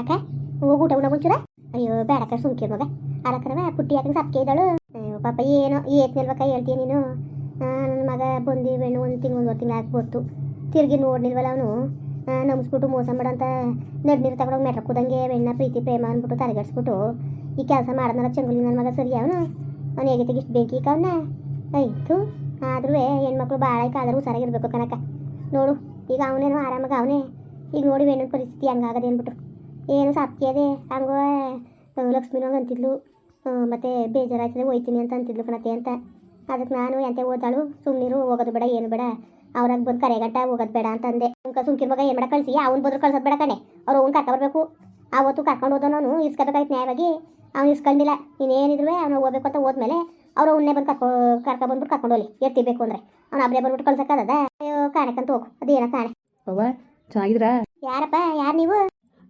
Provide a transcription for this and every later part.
ಅಕ್ಕ ಹೋಗಿ ಊಟ ಉಣ ಮುಂಚೂರ? ಅಯ್ಯೋ ಬೇಡಕ್ಕ ಸುಮ್ಕೆ ಮಗ. ಅಲಕ್ಕರವ ಪುಟ್ಟಿ ಯಾಕೆ ಸಪ್ಕೆ ಇದ್ದಾಳು? ಅಯ್ಯೋ, ಪಾಪ, ಏನೋ ಏತ್ ನಿಲ್ವಕ್ಕ ಹೇಳ್ತೀಯ ನೀನು? ನನ್ನ ಮಗ ಬಂದು ಬೆಣ್ಣು ಒಂದು ತಿಂಗಳು ಮೂರು ತಿಂಗಳು ಹಾಕ್ಬೋತು ತಿರ್ಗಿ ನೋಡ್ನಿಲ್ವಲ್ಲ ಅವನು? ನಮ್ಸ್ಬಿಟ್ಟು ಮೋಸ ಮಾಡಂತ ನಡ್ ನೀರು ತಗೊಂಡೋಗಿ ಮೆಟ್ರ ಕೂದಂಗೆ ಬೆಣ್ಣ ಪ್ರೀತಿ, ಪ್ರೇಮ ಅಂದ್ಬಿಟ್ಟು ತಲೆಗಡ್ಸ್ಬಿಟ್ಟು ಈ ಕೆಲಸ ಮಾಡಿದ್ನಲ್ಲ ಚಂಗುಲಿ ನನ್ನ ಮಗ ಸರಿ ಅವನು? ಅವ್ನು ಹೇಗೆ ತೆಗಿಷ್ಟು ಬೆಂಕಿ ಅವನ್ನ ಆಯ್ತು ಆದ್ರೂ ಹೆಣ್ಮಕ್ಳು ಭಾಳ ಆದ್ರೂ ಹುಷಾರಾಗಿರ್ಬೇಕು ಕನಕ ನೋಡು, ಈಗ ಅವನೇನು ಆರಾಮಾಗ ಅವನೇ. ಈಗ ನೋಡಿ ಹೆಣ್ಣಿನ ಪರಿಸ್ಥಿತಿ ಹಂಗಾಗದೆ ಅಂದ್ಬಿಟ್ಟು ಏನು ಸಾಪ್ಕೆ ಅದೇ ಹಂಗೋ ಲಕ್ಷ್ಮಿನೋಗ ಅಂತಿದ್ಲು ಮತ್ತು ಬೇಜಾರಾಯ್ತದೆ ಹೋಯ್ತೀನಿ ಅಂತ ಅಂತಿದ್ಲು ಕಣತೆ ಅಂತ. ಅದಕ್ಕೆ ನಾನು ಎಂತೆ ಓದಾಳು ಸುಮ್ಮನಿರು ಹೋಗೋದು ಬೇಡ ಏನು ಬೇಡ. ಅವ್ರಾಗ ಬಂದು ಕರೆಗಂಟ ಹೋಗೋದು ಬೇಡ ಅಂತ ಅಂದೆ ಸುಮ್ಕ ಸುಮ್ಕಿನ ಮಗ ಏನು ಬೇಡ ಕಳಿಸಿ ಅವ್ನು ಬಂದ್ರು ಕಳ್ಸೋದು ಬೇಡ ಕಣೆ. ಅವ್ರು ಅವ್ನು ಕರ್ಕೊ ಬರಬೇಕು. ಆವತ್ತು ಕರ್ಕೊಂಡು ಹೋದ ನಾನು ಇಸ್ಕೋಬೇಕಾಯ್ತು ನ್ಯಾಯವಾಗಿ. ಅವ್ನು ಇಸ್ಕೊಂಡಿಲ್ಲ. ಇನ್ನೇನಿದ್ರು ಅವ್ನು ಹೋಗ್ಬೇಕು ಅಂತ ಹೋದ್ಮೇಲೆ ಅವ್ರು ಅವನ್ನೇ ಬಂದು ಕರ್ಕೊ ಕರ್ಕೊ ಬಂದ್ಬಿಟ್ಟು ಕರ್ಕೊಂಡು ಹೋಗ್ಲಿ ಎತ್ತಿಬೇಕು ಅಂದ್ರೆ. ಅವ್ನು ಅಬ್ಬರೇ ಬಂದ್ಬಿಟ್ಟು ಕಳ್ಸೋಕ್ಕಾಗದ? ಅಯ್ಯೋ ಕಾಣಕ್ಕಂತ ಹೋಗು. ಅದೇನ ಕಾಣೆ? ಅವ್ವ ಚೆನ್ನಾಗಿದ್ರಾ? ಯಾರಪ್ಪ? ಯಾರು ನೀವು?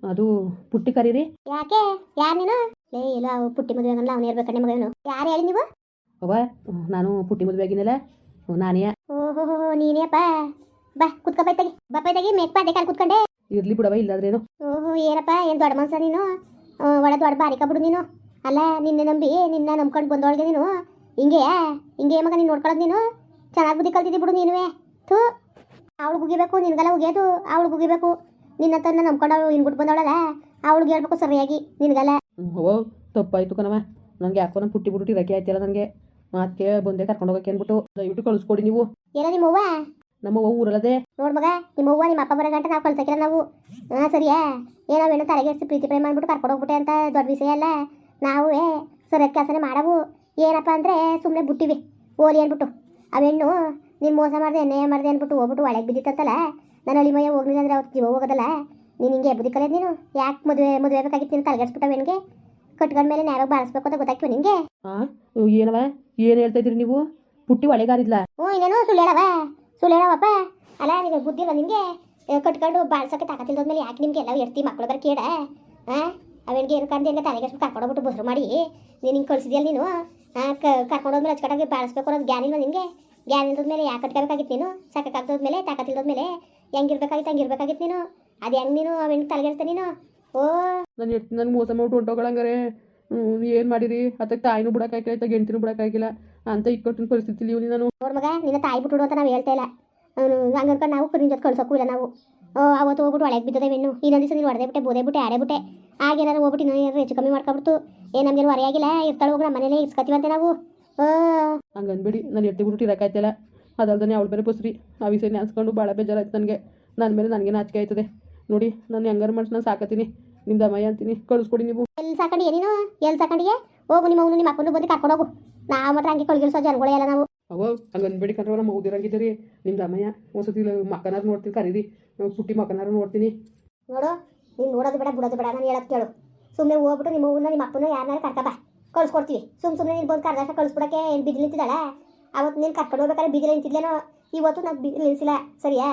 ಅದು ಪುಟ್ಟಿ ಕರೀರಿ. ಯಾಕೆ? ಯಾರು ನೀನು? ಲೇ ಇಲ್ಲ ಅವು ಪುಟ್ಟಿ ಮದುವೆ ಆಗಲ್ಲ ಅವನು ಇರ್ಬೇಕಣ್ಣ ಮಗನು ಯಾರು ಹೇಳಿ ನೀವು? ಅವ್ವ ನಾನು ಪುಟ್ಟಿ ಮದುವೆ ಆಗಿನಲ್ಲ ನಾನೇ ಓಹೋ ನೀನೇಪ್ಪ ಬಾ. ಕುತ್ಕ ಬೈತಾಗಿ ಬಾ ಬೈತಾಗಿ ಮೇಕ್ ಬಾದೆ ಕಾಲ್ ಕುತ್ಕೊಂಡೆ. ಇರ್ಲಿ ಬಿಡವ ಇಲ್ಲಾದ್ರೇನು. ಓಹೋ ಏನಪ್ಪ ಏನು ದೊಡ್ಡ ಮನ್ಸ ನೀನು? ಒಳ ದೊಡ್ಡ ಬಾರಿಕ ಬಿಡು ನೀನು. ಅಲ್ಲ ನಿನ್ನೆ ನಂಬಿ ನಿನ್ನ ನಂಬ್ಕೊಂಡು ಬಂದೊಳಗೆ ನೀನು. ಹಿಂಗೆ ಹಿಂಗೆ ಮಗ ನೀನು ನೋಡ್ಕೊಳ್ಳೋದು ನೀನು. ಚೆನ್ನಾಗಿ ಬುದ್ಧಿ ಕಲ್ತಿದ್ದಿ ಬಿಡು ನೀನುವೆ. ಥೂ. ಅವಳು ಗುಗಿಬೇಕು ನಿನ್ಗೆಲ್ಲ ಉಗಿಯೋದು ಅವಳು ಮುಗಿಬೇಕು ನಿನ್ನ ತನ್ನ ನಂಬ್ಕೊಂಡು ಅವಳು ಹಿಂಗ್ಬಿಟ್ಟು ಬಂದವಳಲ್ಲ ಅವಳಿಗೆ ಹೇಳ್ಬೇಕು ಸರಿಯಾಗಿ ನಿನಗಲ್ಲ. ಓ ತಪ್ಪಾಯ್ತು ಕಣವ ನನಗೆ ಯಾಕೋ ನಾನು ಪುಟ್ಟಿ ಬಿಟ್ಟು ರಕೆ ಆಯ್ತಿಲ್ಲ ನನಗೆ ಮತ್ತೆ ಬಂದೆ ಕರ್ಕೊಂಡು ಹೋಗಕ್ಕೆ ಅಂದ್ಬಿಟ್ಟು. ದಯವಿಟ್ಟು ಕಳಿಸ್ಕೊಡಿ ನೀವು. ಏನ ನಿಮ್ಮವ್ವ? ನಮ್ಮ ಅವ್ವ ಊರಲ್ಲದೆ. ನೋಡ್ ಮಗ ನಿಮ್ಮ ಅವ್ವ ನಿಮ್ಮ ಅಪ್ಪ ಬರೋ ಗಂಟೆ ನಾವು ಕಳ್ಸಕ್ಕಿಲ್ಲ ನಾವು. ಹಾಂ ಸರಿಯಾ? ಏನೋ ಹೆಣ್ಣು ತಲೆಗೆಡ್ಸಿ ಪ್ರೀತಿ ಪ್ರೇಮ ಮಾಡ್ಬಿಟ್ಟು ಕರ್ಕೊಂಡು ಹೋಗ್ಬಿಟ್ಟೆ ಅಂತ ದೊಡ್ಡ ವಿಷಯ ಅಲ್ಲ. ನಾವು ಸರಿಯಾದ ಕೆಲಸನೇ ಮಾಡವು. ಏನಪ್ಪ ಅಂದರೆ ಸುಮ್ಮನೆ ಬಿಟ್ಟಿವಿ. ಓಲಿ ಅಂದ್ಬಿಟ್ಟು. ಅವೆಣ್ಣು ನೀನು ಮೋಸ ಮಾಡಿದೆ ಎಣ್ಣೆ ಮಾಡಿದೆ ಅಂದ್ಬಿಟ್ಟು ಹೋಗ್ಬಿಟ್ಟು ಒಳಗೆ ಬಿದ್ದಿತ್ತಂತಲ್ಲ. ನಾನು ಅಳಿ ಮಯ್ಯ ಹೋಗ್ಲಿಲ್ಲ ಅಂದ್ರೆ ಅವತ್ತು ಜೀವ ಹೋಗೋದಲ್ಲ? ನೀನು ಹಿಂಗೆ ಬುದ್ಧಿ ಕಲಿಯೋದು ನೀನು? ಯಾಕೆ ಮದುವೆ ಮದುವೆ ಬೇಕಾಗಿತ್ತು ನೀನು ತಲೆಗೆಡ್ಸ್ಬಿಟ್ಟ ನಿನಗೆ ಕಟ್ಕೊಂಡ ಮೇಲೆ ನ್ಯಾಯವಾಗಿ ಬಾಳಿಸ್ಬೇಕು ಅಂತ ಗೊತ್ತಾಗ್ತೀವಿ ನಿಂಗೆ ಹಾಂ ಏನವ? ಏನು ಹೇಳ್ತಾ ಇದ್ದೀರಿ ನೀವು? ಪುಟ್ಟಿ ಒಳೆಗಾರಿದ್ಲ? ಹ್ಞೂ ಇನ್ನೇನು ಸುಳ್ಳು ಹೇಳವ? ಸುಳ್ಳು ಹೇಳವಪ್ಪ? ಅಲ್ಲ ನಿಮಗೆ ಬುದ್ಧಿ ಇಲ್ಲ ನಿಮಗೆ ಕಟ್ಕೊಂಡು ಬಾಳ್ಸೋಕೆ ತಾಕತ್ತಿಲ್ದೋದ್ಮೇಲೆ ಯಾಕೆ ನಿಮಗೆ ಎಲ್ಲ ಎರ್ತಿ ಮಕ್ಳು ಬರ ಕೇಡ ಹಾಂ ಅವನಿಗೆ ಏನು ಕಂಡು ಹೆಂಗೆ ತಲೆಗೆ ಕರ್ಕೊಂಡು ಹೋಗ್ಬಿಟ್ಟು ಬಸ್ರು ಮಾಡಿ. ನೀನು ಹಿಂಗೆ ಕಳಿಸಿದ್ಯಲ್ಲ ನೀನು? ಹಾಂ ಕರ್ಕೊಂಡು ಹೋದ್ಮೇಲೆ ಅಚ್ಚುಕಟ್ಟಾಗಿ ಬಾಳಿಸ್ಬೇಕು ಅನ್ನೋದು ಜ್ಞಾನ ನಿಮಗೆ ನಿನಗೆ? ಜ್ಞಾನ ಇಲ್ದೋದ್ಮೇಲೆ ಯಾಕೆ ಕಟ್ಕೋಬೇಕಾಗಿತ್ತು ನೀನು? ಸಾಕಾಗ್ದೋದ್ಮೇಲೆ ತಾಕತ್ತಿಲ್ದೋದ್ಮೇಲೆ ಹೆಂಗಿರ್ಬೇಕಾಗಿತ್ತು ಹಂಗಿರ್ಬೇಕಾಗಿತ್ತು ನೀನು? ಅದು ಹೆಂಗೆ ನೀನು? ಅವನಿಗೆ ತಲೆಗೆಡ್ತ ನೀನು? ಓ. ನನ್ನ ಎಷ್ಟು ನನ್ನ ಮೋಸ ಮಾಡ್ಬಿಟ್ಟು ಹೊಂಟೋಗಳಂಗಾರೆ ಏನು ಮಾಡಿರಿ? ಅದಕ್ಕೆ ತಾಯಿನೂ ಬಿಡೋಕ್ಕಾಗಿಲ್ಲ ಆಯ್ತಾ ಗೆಂಟಿನೂ ಬಿಡೋಕ್ಕಾಗಿಲ್ಲ ಅಂತ ಇಕ್ಕಟ್ಟಿನ ಪರಿಸ್ಥಿತಿ ನೀವು ನಾನು. ನೋಡ್ ಮಗ ನಿನ್ನ ತಾಯಿ ಬಿಟ್ಟು ಅಂತ ನಾವು ಹೇಳ್ತಾ ಇಲ್ಲ. ಅವನು ಹಂಗೆ ನಾವು ಕುರಿನ ಜೊತೆ ಕಳ್ಸೋಕ್ಕೂ ಇಲ್ಲ ನಾವು. ಓ ಅವತ್ತು ಹೋಗ್ಬಿಟ್ಟು ಒಳಗೆ ಬಿದ್ದದೆ ಬೆನ್ನು ಇನ್ನೊಂದು ದಿವಸ ನೀನು ಹೊಡೆದೇ ಬಿಟ್ಟೆ ಬೋದೆ ಬಿಟ್ಟೆ ಆಡೇ ಬಿಟ್ಟೆ. ಆಗೇನಾದ್ರು ಹೋಗ್ಬಿಟ್ಟು ಇನ್ನೂ ಹೆಚ್ಚು ಕಮ್ಮಿ ಮಾಡ್ಕೊಬಿಡ್ತು. ಏ ನಮಗೇನು ಹೊರೆಯಾಗಿಲ್ಲ ಇರ್ತಾಳೆ ಹೋಗಿ ನಮ್ಮ ಮನೇಲೇ ಇರ್ಸ್ಕೊತೀವಂತೆ ನಾವು. ಹಂಗನ್ಬಿಡಿ ನಾನು ಎತ್ತಿ ಬಿಟ್ಟು ಇರೋಕ್ಕಾಯ್ತಿಲ್ಲ ಅದಲ್ದೇ ಅವಳ ಬೇರೆ ಪುಸ್ರಿ ಆ ವಿಷಯ ನೆನೆಸ್ಕೊಂಡು ಭಾಳ ಬೇಜಾರಾಯ್ತು ನನಗೆ. ನನ್ನ ಮೇಲೆ ನನಗೆ ನಾಚಿಕೆ ಆಯ್ತದೆ. ನೋಡಿ ನಾನು ಹೆಂಗಾರು ಮಾಡಿಸಿ ನಾನು ಸಾಕತ್ತೀನಿ. ನಿಮ್ದು ಅಮ್ಮಯ್ಯ ಅಂತೀನಿ. ಕಳಿಸ್ಕೊಡಿ ನೀವು. ಎಲ್ಲಿ ಸಾಕಂಡಿ ನೀನು? ಎಲ್ಲಿ ಸಾಕಂಡಿಗೆ? ಹೋಗು ನಿಮ್ಮ ಅವನು ನಿಮ್ಮ ಅಪ್ಪನ ಬಂದು ಕರ್ಕೊಂಡು ಹೋಗು. ನಾವು ಮಾತ್ರ ಹಂಗೆ ಕಳ್ಗಿಳಿಸೋ ಜನಗಳೇ ಎಲ್ಲ ನಾವು. ಅವ ಹಂಗೆ ಅನ್ಬೇಡಿ ಕಂಡ್ರೆ ನಮ್ಮ ಓದಿರಂಗಿದ್ದೀರಿ ನಿಮ್ದು ಅಮ್ಮಯ್ಯ ಒಂದ್ಸತಿ ಮಕ್ಕನಾರು ನೋಡ್ತೀನಿ ಕರೀರಿ. ಪುಟ್ಟಿ ಮಕ್ಕನಾರು ನೋಡ್ತೀನಿ. ನೋಡು ನೀನು ನೋಡೋದು ಬೇಡ ಬಿಡೋದು ಬೇಡ ನಾನು ಹೇಳೋದು ಕೇಳು. ಸುಮ್ಮನೆ ಹೋಗ್ಬಿಟ್ಟು ನಿಮ್ಮ ಅವ್ವನ್ನ ನಿಮ್ಮ ಅಪ್ಪನ ಯಾರನ್ನಾರು ಕರ್ಕಬ ಕಳ್ಸ್ಕೊಡ್ತೀವಿ. ಸುಮ್ಮ ಸುಮ್ಮನೆ ನೀನು ಬಂದು ಕರ್ದಾಗ ಕಳಿಸ್ಬಿಡಕ್ಕೆ ಏನು ಬಿದ್ದು ನಿಂತಿದ್ದಾಳ? ಅವತ್ತು ನೀನು ಕರ್ಕೊಂಡು ಹೋಗ್ಬೇಕಾದ್ರೆ ಬೀದಿಲಿ ನಿಂತಿದ್ಲೇನೋ? ಇವತ್ತು ನಾವು ಬೀದಿಲಿ ನಿಲ್ಲಿಸಿಲ್ಲ ಸರಿಯಾ?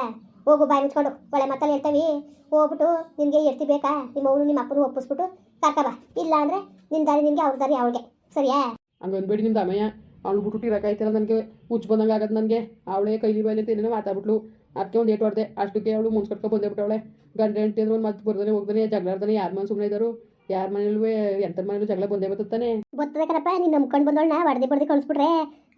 ಹೋಗು, ಬಾಯಿ ಮುಚ್ಕೊಂಡು. ಒಳ್ಳೆ ಮತ್ತಲ್ಲಿ ಹೇಳ್ತೀವಿ. ಹೋಗ್ಬಿಟ್ಟು ನಿನಗೆ ಎರ್ತಿ ಬೇಕಾ? ನಿಮ್ಮ ಅವನು ನಿಮ್ಮ ಅಪ್ಪನೂ ಒಪ್ಪಿಸ್ಬಿಟ್ಟು ಕರ್ಕಬ ಇಲ್ಲ ಅಂದರೆ ನಿನ್ನ ದಾರಿ ನಿನಗೆ, ಅವ್ರ ದಾರಿ ಅವಳಿಗೆ. ಸರಿಯಾ? ಹಂಗೆ ಅನ್ಬೇಡಿ ನಿಮ್ದು ಅಮ್ಮಯ್ಯ ಅವ್ಳು ಬಿಟ್ಟು ಇರೋಕ್ಕಾಯ್ತಿಲ್ಲ ನನಗೆ. ಹುಚ್ಚು ಬಂದಂಗೆ ಆಗತ್ತೆ ನನಗೆ. ಅವಳೇ ಕೈಲಿ ಬೈಲಿ ಅಂತ ಏನೇನೋ ಮಾತಾಡ್ಬಿಟ್ಲು. ಅದಕ್ಕೆ ಒಂದು ಏಟು ಹೊಡೆದೆ. ಅಷ್ಟಕ್ಕೆ ಅವಳು ಮುನ್ಸ್ಕೊಟ್ಕೊ ಬಂದೇ ಬಿಟ್ಟವಳೆ. ಗಂಡ ಹೆಂಡತಿ ಒಂದು ಮತ್ತೆ ಬರ್ದಾನೆ ಹೋಗ್ದಾನೆ ಜಗಳಾಡ್ದಾನೆ ಯಾರು ಮನೆ ಸುಮ್ಮನೆ ಇದ್ದರು ಯಾರ ಮನೇಲೂ ಎಂತರ ಮನೇಲೂ ಜಗಳ ಬಂದೇ ಬತ್ತಾನೆ ಗೊತ್ತದೆ ನೀನು ನಂಬ್ಕೊಂಡು ಬಂದವಳನ್ನ ಹೊಡೆದಿ ಬಡ್ದು ಕಳಿಸ್ಬಿಟ್ರೆ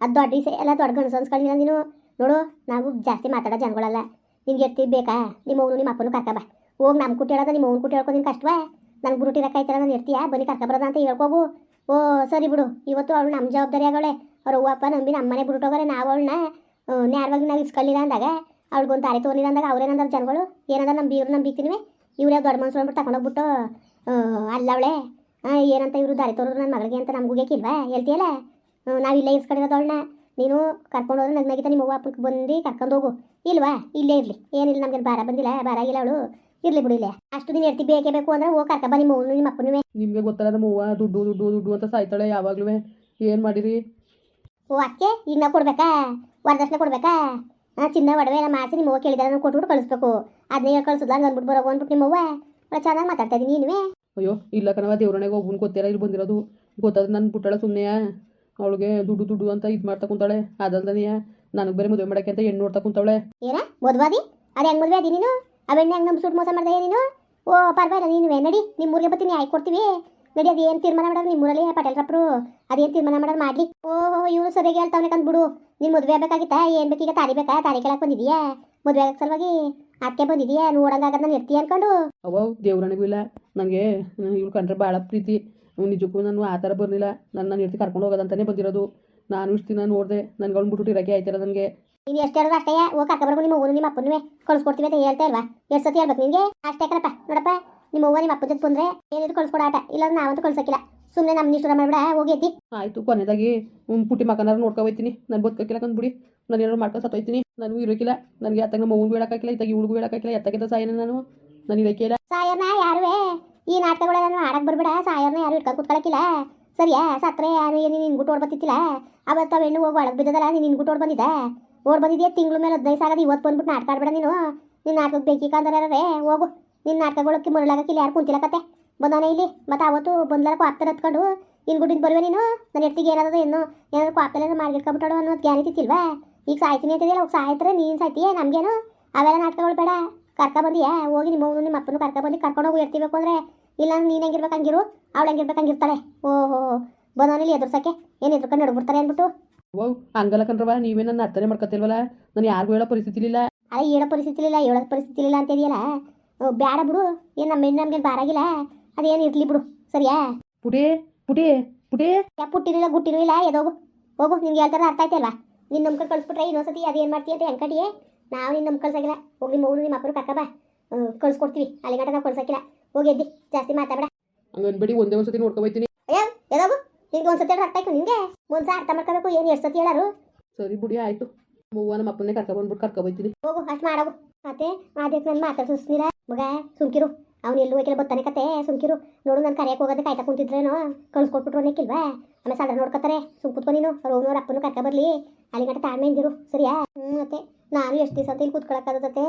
ಅದು ದೊಡ್ಡ ವಿಷಯ ಎಲ್ಲ ದೊಡ್ಡ ಗಣ ಅನ್ಸ್ಕೊಂಡಿಲ್ಲ ನೀನು ನೋಡು, ನಾವು ಜಾಸ್ತಿ ಮಾತಾಡೋ ಜನಗಳಲ್ಲ. ನಿನ್ಗೆ ಎತ್ತಿ ಬೇಕಾ? ನಿಮ್ಮ ಅವನು ನಿಮ್ಮ ಅಪ್ಪನು ಕರ್ಕಬ. ಹೋಗಿ ನಮ್ಮ ಕುಟ್ಟಿ ಹೇಳೋದ, ನಿಮ್ಮ ಅವ್ನ ಕುಟ್ಟಿ ಹೇಳ್ಕೊ ನಿನ್ ಕಷ್ಟವಾ? ನಂಗೆ ಬುರುಟಿ ಇರಕ್ಕಾಯ್ತಾರ ನಾನು ಇರ್ತೀಯಾ ಬನ್ನಿ ಕರ್ಕೊಬರೋದ ಅಂತ ಹೇಳ್ಕೋಗು ಓ, ಸರಿ ಬಿಡು. ಇವತ್ತು ಅವಳು ನಮ್ಮ ಜವಾಬ್ದಾರಿ ಆಗೋಳೆ ಅವ್ರ ಅವ್ವ, ಅಪ್ಪ ನಂಬಿ ನಮ್ಮನೆ ಬಿಟ್ಬಿಟ್ಟೋಗಾರೆ ನಾವು ಅವಳನ್ನ ನೇರವಾಗಿ ನಾವು ಇಸ್ಕೊಳ್ಳಿಲ್ಲ ಅಂದಾಗ, ಅವ್ಳಿಗೊಂದು ತಾರಿ ತೋರಿಲ್ಲ ಅಂದಾಗ ಅವ್ರೇನಂದ್ರೆ ಜನಗಳು? ಏನಂದ್ರೆ ನಮ್ಮ ಬೀರು ನಂಬಿತೀನಿವೆ ಇವರೇ ದೊಡ್ಡ ಮನ್ಸು ಅಂದ್ಬಿಟ್ಟು ತಗೊಂಡೋಗ್ಬಿಟ್ಟು ಅಲ್ಲವಳೆ ಏನಂತ ಇವರು ದಾರಿ ತೋರಿದ್ರು ನನ್ನ ಮಗಳಿಗೆ ಅಂತ ನಮ್ಗೆ ಹೋಗ್ಯಾಕಿಲ್ವಾ ಹೇಳ್ತೀಯಲ್ಲ? ನಾವು ಇಲ್ಲೇ ಇಸ್ಕೊಂಡಿರೋದವಳನ್ನ ನೀನು ಕರ್ಕೊಂಡು ಹೋದ್ರೆ ನಗ್ ನಗಿತ ನಿಮ್ಮ ಅಪ್ಪಕ್ಕೆ ಬಂದು ಕರ್ಕೊಂಡು ಹೋಗು. ಇಲ್ವಾ? ಇಲ್ಲೇ ಇರಲಿ. ಏನಿಲ್ಲ ನಮ್ಗೆ ಭಾರ ಬಂದಿಲ್ಲ ಭಾರ ಆಗಿಲ್ಲ ಅವಳು. ಇರ್ಲಿ ಬಿಡು ಇಲ್ಲೇ. ಅಷ್ಟು ದಿನ ಇರ್ತಿ ಬೇಕೇ ಬೇಕು ಅಂದ್ರೆ ಹೋಗಿ ಕರ್ಕೊ ನಿಮ್ಮ ಅವ್ನು ನಿಮ್ಮ ಅಪ್ಪನೂ ನಿಮಗೆ ಗೊತ್ತಲ್ಲ ನಮ್ಮ ಅವ್ವ ದುಡ್ಡು ದುಡ್ಡು ದುಡ್ಡು ಅಂತ ಸಾಯ್ತಾಳೆ ಯಾವಾಗಲೂ ಏನು ಮಾಡಿರಿ? ಓ ಅಕ್ಕೆ ಈಗ ನಾವು ಕೊಡ್ಬೇಕಾ? ವರದಕ್ಷಿಣೆ ಕೊಡ್ಬೇಕಾ? ಹಾಂ ಚಿನ್ನ ಒಡವೆ ಮಾಡಿಸಿ ನಿಮ್ಮ ಅವ್ವ ಕೇಳಿದಾರೆ ಕೊಟ್ಬಿಟ್ಟು ಕಳಿಸ್ಬೇಕು. ಅದನ್ನೇ ಹೇಳಿ ಕಳಿಸೋದ್ಲ ಹಂಗೆ ಅಂದ್ಬಿಟ್ಟು ಬರೋ ಅಂದ್ಬಿಟ್ಟು ನಿಮ್ಮ ಅವ್ವ ಒಳ್ಳೆ ಚೆನ್ನಾಗಿ ಮಾತಾಡ್ತಾ ಇದೀನಿ ನೀನುವೇ? ಅಯ್ಯೋ ಇಲ್ಲ ಕಣವ ದೇವ್ರಣೆಗೆ ಒಬ್ಬನ ಗೊತ್ತಿರ ಇಲ್ಲಿ ಬಂದಿರೋದು. ಗೊತ್ತಾದ ನನ್ನ ಪುಟ್ಟಳ ಸುಮ್ಮನೆಯ ಅವಳಿಗೆ ದುಡ್ಡು ದುಡ್ಡು ಅಂತ ಇದು ಮಾಡ್ತಾ ಕುಂತಾಳೆ. ಅದಲ್ದನೆಯ? ನನಗೆ ಬೇರೆ ಮದುವೆ ಮಾಡಕ್ಕೆ ಅಂತ ಹೆಣ್ಣು ನೋಡ್ತಾ ಕುಂತಾಳೆ. ಏನ? ಮದುವಾದಿ? ಅದು ಹೆಂಗ್ ಮದುವೆ ಅದಿ ನೀನು? ಅವೆಣ್ಣೆ ಹೆಂಗ್ ಸೂಟ್ ಮೋಸ ಮಾಡ್ದೆ ನೀನು? ಓ ಪರವಾಗಿಲ್ಲ ನೀನು ನಡಿ ನಿಮ್ಮ ಊರಿಗೆ ಬರ್ತೀನಿ ಆಯ್ಕೆ ಕೊಡ್ತೀವಿ. ನಡಿ ಅದೇನು ತೀರ್ಮಾನ ಮಾಡೋದು? ನಿಮ್ಮೂರಲ್ಲಿ ಪಟೇಲ್ರಪ್ಪರು ಅದೇನು ತೀರ್ಮಾನ ಮಾಡೋದು? ಮಾಡ್ಲಿ. ಓಹೋ ಇವನು ಸರಿಯಾಗಿ ಹೇಳ್ತಾವನೆ ಕಂದ್ಬಿಡು. ನಿಮ್ಮ ಮದುವೆ ಆಗ್ಬೇಕಾಗಿತ್ತಾ? ಏನು ಬೇಕೀಗ ತಾರಿ ಬೇಕಾ ತಾರಿ ಕೇಳಕ್ಕೆ ಬಂದಿದ್ಯಾ? ಮದುವೆ ಆಗಕ್ಕೆ ಸಲುವಾಗಿ? ಅದಕ್ಕೆ ಬಂದಿದ್ಯಾ ನೋಡಂಗಾಗದ ನಾನು ಇರ್ತೀಯ ಅನ್ಕೊಂಡು. ಅವ ದೇವ್ರನಿಗೂ ಇಲ್ಲ. ನನಗೆ ಇವ್ಳು ಕಂಡ್ರೆ ಭಾಳ ಪ್ರೀತಿ. ನಿಜಕ್ಕೂ ನಾನು ಆ ಥರ ಬರಲಿಲ್ಲ. ನನ್ನ ನಾನು ಇರ್ತಿ ಕರ್ಕೊಂಡು ಹೋಗೋದಂತಾನೆ ಬಂದಿರೋದು. ನಾನು ಇಷ್ಟು ದಿನ ನೋಡಿದೆ. ನನ್ಗೆ ಅವ್ನು ಬಿಟ್ಟು ಇರೋಕೆ ಆಯ್ತಿರ ನನಗೆ. ನೀನು ಎಷ್ಟು ಹೇಳೋದು ಅಷ್ಟೇ ಓ ಕರ್ಕೊಬರ್ಗು ನಿಮ್ಮ ಓನು ನಿಮ್ಮ ಅಪ್ಪನೂ ಕಳ್ಸ್ಕೊಡ್ತೀವಿ ಅಂತ ಹೇಳ್ತಾ ಇಲ್ವಾ? ಎಷ್ಟು ಸತಿ ಹೇಳ್ಬೇಕು ನಿನಗೆ? ಅಷ್ಟೇ ಕಣಪ್ಪ ನೋಡಪ್ಪ. ನಿಮ್ಮ ಅವ್ವ ನಿಮ್ಮ ಅಪ್ಪ ಜೊತೆ ಬಂದ್ರೆ ಏನಿದ್ರು ಕಳ್ಸ್ಕೊಡ ಆಟ? ಇಲ್ಲ ನಾವಂತೂ ಕಳ್ಸಕ್ಕಿಲ್ಲ. ಸುಮ್ಮನೆ ನಮ್ಮ ನಿಷ್ಠುರ ಮಾಡ್ಬಿಡ ಹೋಗಿ ಆಯ್ತು ಕೊನೆದಾಗಿ ಪುಟ್ಟಿ ಮಕ್ಕನಾರು ನೋಡ್ಕೊ ಹೋಯ್ತೀನಿ. ನಾನು ಬದುಕಕ್ಕಿಲ್ಲ ಕಂದ್ಬಿಡಿ. ನಾನು ಏನಾರು ಮಾಡ್ಕೊಂಡು ಸತ್ತೋಯ್ತೀನಿ. ನನಗೂ ಇರೋಕ್ಕಿಲ್ಲ ನನಗೆ ಅತ್ತಾಗ ನಮ್ಮ ಅವ್ನಿಗೂ ಹೇಳಕ್ಕಾಗಿಲ್ಲ ಇತ್ತಾಗ ಇವಳಿಗೂ ಹೇಳಕ್ಕಾಗಿಲ್ಲ ಎತ್ತಕ್ಕಿಂತ ಸಾಯನ ನಾನು. ನಾನು ಇರೋಕಿಲ್ಲ ಸಾಯರ್ನ ಯಾರುವೆ? ಈ ನಾನು ಆಡಕ್ ಬರ್ಬೇಡ. ಸಾಯರ್ನ ಯಾರು ಇಟ್ಕೊಂಡು ಕುತ್ಕೊಳಕಿಲ್ಲ. ಸರಿಯಾ? ಸತ್ರೆ ಯಾರು ಏನು ನಿನ್ ಗುಟ್ಟು ಓಡ್ ಬತ್ತಿತ್ತಿಲ್ಲ ಅವತ್ತು ಅವ್ ಹೆಣ್ಣು ಹೋಗಿ ಒಳಗೆ ಬಿದ್ದದಲ್ಲ, ನೀನು ನಿನ್ ಗುಟ್ಟು ಓಡ್ ಬಂದಿದ್ದ? ಓಡ್ ಬಂದಿದ್ಯಾ? ತಿಂಗಳ ಮೇಲೆ ಹದಿನೈದು ಸಾಗದ ಇವತ್ತು ಬಂದ್ಬಿಟ್ಟು ನಾಟಕ ಆಡ್ಬೇಡ ನೀನು. ನಿನ್ನ ನಾಟಕಕ್ಕೆ ಬೇಕೀಗ ಅಂದ್ರೆ ಹೋಗು. ನಿನ್ನ ನಾಟಕಗಳಕ್ಕೆ ಮುರಳಾಗಕ್ಕಿಲ್ಲ ಯಾರು ಕುಂತಿಲ್ಲ ಕತೆ. ಬಂದಾನೆ ಇಲ್ಲಿ. ಮತ್ತೆ ಅವತ್ತು ಬಂದ್ಲಾರ ಆತರ ಹತ್ಕೊಂಡು. ನಿನ್ ಗುಡ್ಡಿನ ಬರುವೆ ನೀನು? ನನ್ನ ಎತ್ತಿಗೆ ಏನಾದ್ರು ಏನು ಏನಾದ್ರು ಕ್ವಾಪ್ತಲ್ಲ ಮಾಡಿಟ್ಕೊಂಬಿಟ್ಟಾಡು ಅನ್ನೋದು ಗ್ಯಾರಂಟಿ ತಿತ್ತಿಲ್ವಾ ಈಗ ಸಾಯ್ತೀನಿ ಅಂತಿದ್ಯಲ್ಲ ಹೋಗಿ ಸಾಯ್ತಾರೆ ನೀನು ಸಾಯ್ತೀಯ? ನಮಗೇನು? ಅವೆಲ್ಲ ನಾಟಕಗಳು ಬೇಡ. ಕರ್ಕ ಬಂದಿಯಾ ಹೋಗಿ ನಿಮ್ಮ ಅವ್ನು ನಿಮ್ಮ ಅಪ್ಪನು ಬಂದಿ ಕರ್ಕೊಂಡು ಹೋಗಿ ಇರ್ತಿಬೇಕು ಅಂದ್ರೆ. ಇಲ್ಲ ನೀನು ಹೆಂಗಿರ್ಬೇಕು ಹಂಗಿರು ಅವಳು ಹೆಂಗಿರ್ಬೇಕು ಹಂಗಿರ್ತಾಳೆ. ಓಹೋ ಬಂದವನಲ್ಲಿ ಎದುರ್ಸಕ್ಕೆ. ಏನು ಎದುರ್ಕೊಂಡು ನಡ್ಬಿಡ್ತಾರೆ ಅಂದ್ಬಿಟ್ಟು. ಓ ಹಂಗಲ್ಲ ಕಣ್ರವ ನೀವೇ ನನ್ನ ಅರ್ಥನೇ ಮಾಡ್ಕೊತಿಲ್ವಲ್ಲ? ನಾನು ಯಾರಿಗೂ ಹೇಳೋ ಪರಿಸ್ಥಿತಿ ಇಲ್ಲ. ಅಲ್ಲ ಹೇಳೋ ಪರಿಸ್ಥಿತಿ ಇಲ್ಲ ಹೇಳೋ ಪರಿಸ್ಥಿತಿ ಇಲ್ಲ ಅಂತ ಇದೆಯಲ್ಲ ಬೇಡ ಬಿಡು. ಏನು ನಮ್ಮ ಹೆಣ್ಣು ನಮಗೆ ಬಾರಾಗಿಲ್ಲ. ಅದೇನು ಇರಲಿ ಬಿಡು. ಸರಿಯಾ? ಪುಟಿ ಪುಟಿ ಪುಟಿ. ಯಾ ಪುಟ್ಟಿನೂ ಇಲ್ಲ ಗುಟ್ಟಿನೂ ಇಲ್ಲ. ಎದೋಗು. ಹೋಗು ನಿನ್ಗೆ ಹೇಳ್ತಾರೆ ಅರ್ಥ ಆಯ್ತಲ್ವಾ? ನಿನ್ನ ನಂಬ್ಕೊಂಡು ಕಳಿಸ್ಬಿಟ್ರೆ ಇನ್ನೊಂದ್ಸತಿ ಅದೇನು ಮಾಡ್ತೀಯ ಅಂತ ಹೆಂಗಡಿಯೇ ನಾವು ನಿನ್ನ ನಂಬ್ ಕಳ್ಸಾಗಿಲ್ಲ. ಹೋಗಿ ನಿಮ್ಮ ನಿಮ್ಮ ಅಪ್ಪರು ಕಕ್ಕ ಬಾ. ಕಳ್ಸ್ಕೊಡ್ತೀವಿ. ಅಲ್ಲಿ ಗಂಟ ನಾವು ಕಳ್ಸಕ್ಕಿಲ್ಲ ಹೋಗಿ ಎದ್ದಿ. ಜಾಸ್ತಿ ಮಾತಾಡ ಹಂಗನ್ಬೇಡಿ ಒಂದೇ ಒಂದು ಸತಿ ನೋಡ್ಕೊ ಹೋಯ್ತೀನಿ ಅಯ್ಯೋ ಎದೋಗು ನಿನ್ಗೆ ಒಂದ್ಸತಿ ಅರ್ಥ ಆಯ್ತು ನಿನಗೆ ಮುಂಚೆ ಅರ್ಥ ಮಾಡ್ಕೋಬೇಕು ಏನು ಎಷ್ಟು ಸತಿ ಹೇಳಾರು? ಸರಿ ಬಿಡಿ ಆಯ್ತು. ಮೂವ ನಮ್ಮ ಅಪ್ಪನ್ನೇ ಕರ್ಕೊಂಡ್ಬಿಟ್ಟು ಕರ್ಕೊಬೈತೀನಿ ಹೋಗು ಅಷ್ಟು ಮಾಡೋಗು ಮತ್ತೆ ಆದ್ಯಕ್ಕೆ ನಾನು ಮಾತಾಡ್ಸಿರ ಮಗ ಸುಮ್ಕಿರು. ಅವ್ನು ಎಲ್ಲೂ ಹೋಗಿಲ್ಲ ಬರ್ತಾನೆ ಕತೆ, ಸುಮ್ಕಿರು. ನೋಡು ನಾನು ಕರೆಯಕ್ಕೆ ಹೋಗೋದಕ್ಕೆ ಕಾಯ್ತಾ ಕುಂತಿದ್ರೇನೋ? ಕಳ್ಸ್ಕೊಟ್ಬಿಟ್ರು ಅನ್ನಕ್ಕಿಲ್ವಾ? ಆಮೇಲೆ ಸಣ್ಣ ನೋಡ್ಕೊತಾರೆ ಸುಮ್ ಕುತ್ಕೊ ನೀನು. ಅವ್ರವ್ನವ್ರ ಅಪ್ಪನು ಕರ್ಕ ಬರ್ಲಿ. ಅಲ್ಲಿ ಗಂಟೆ ತಾಳ್ಮೆ ಇಂದಿರು, ಸರಿಯಾ? ಹ್ಞೂ ಮತ್ತೆ ನಾನು ಎಷ್ಟು ದಿವಸ ಇಲ್ಲಿ ಕುತ್ಕೊಳಕ್ಕಾಗತ್ತೆ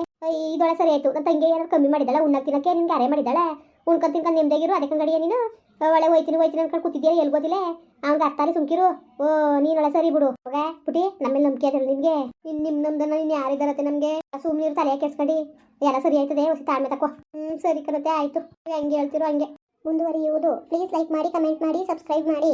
ಇದೊಳ ಸರಿ ಆಯ್ತು. ನನ್ನ ತಂಗಿ ಏನಾದ್ರು ಕಮ್ಮಿ ಮಾಡಿದ್ದಾಳೆ? ಉಣ್ಣಕ್ಕೆ ತಿನ್ನಕ್ಕೆ ನಿನ್ಗೆ ಅರೆ ಮಾಡಿದ್ದಾಳೆ? ಉಣ್ಕೊಂಡು ತಿನ್ಕೊಂಡು ನಿಮ್ದಾಗಿರು ಅದಕ್ಕೆ ಗಡಿಯ ನೀನು? ಒಳ್ಳೆ ಹೋಯ್ತೀನಿ ಹೋಯ್ತೀನಿ ಅನ್ಕೊಂಡು ಕೂತಿದ್ದೀಯ ಎಲ್ಲಿ ಗೊತ್ತಿಲ್ಲ ಅವ್ನಿಗೆ ಅರ್ಥ ಸುಮ್ಕಿರು. ಓ, ನೀನ್ ಒಳ್ಳೆ ಸರಿ ಬಿಡು. ಹೋಗ, ಪುಟಿ, ನಮ್ಮೇಲೆ ನಂಬಿಕೆ ಅದ ನಿಮ್ಗೆ. ನಿನ್ ನಿಮ್ ನಮ್ದನ್ನ ನೀನ್ ಯಾರಿದಾರತ್ತೆ ನಮ್ಗೆ? ಸುಮ್ಮನೆ ತಲೆ ಕೆಡ್ಸ್ಕೊಂಡು. ಎಲ್ಲ ಸರಿ ಆಯ್ತದೆ ಹೊಸ ತಾಳ್ಮೆ ತಕೋ. ಹ್ಮ್, ಸರಿ ಕರತ್ತೆ ಆಯ್ತು. ಹಂಗೆ ಹೇಳ್ತಿರೋ ಹಂಗೆ. ಮುಂದುವರಿಯುವುದು. ಪ್ಲೀಸ್ ಲೈಕ್ ಮಾಡಿ ಕಮೆಂಟ್ ಮಾಡಿ ಸಬ್ಸ್ಕ್ರೈಬ್ ಮಾಡಿ.